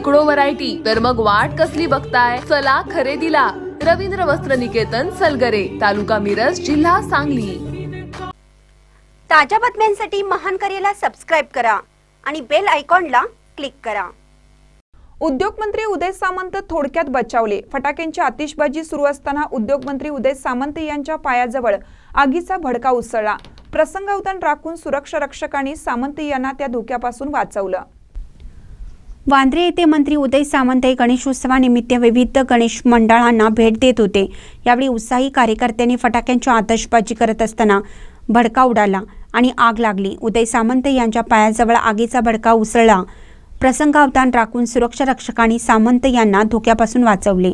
शेकडो व्हरायटी तर मग वाट कसली बघताय? चला खरेदीला. रवींद्र वस्त्र निकेतन सलगरे तालुका मिरज जिल्हा सांगली. ताज्या बातम्यांसाठी महान करेला सबस्क्राईब करा आणि बेल आयकॉनला क्लिक करा. उद्योगमंत्री उदय सामंत थोडक्यात बचावले. फटाक्यांची आतिषबाजी सुरू असताना उद्योगमंत्री उदय सामंत यांच्या पायाजवळ आगीचा भडका उसळला. प्रसंगावधान राखून सुरक्षा रक्षकांनी सामंत यांना त्या धोक्यापासून वाचवलं. वांद्रे येथे मंत्री उदय सामंत हे गणेशोत्सवानिमित्त विविध गणेश मंडळांना भेट देत होते. यावेळी उत्साही कार्यकर्त्यांनी फटाक्यांची आतषबाजी करत असताना भडका उडाला आणि आग लागली. उदय सामंत यांच्या पायाजवळ आगीचा भडका उसळला. प्रसंगावधान राखून सुरक्षा रक्षकांनी सामंत यांना धोक्यापासून वाचवले.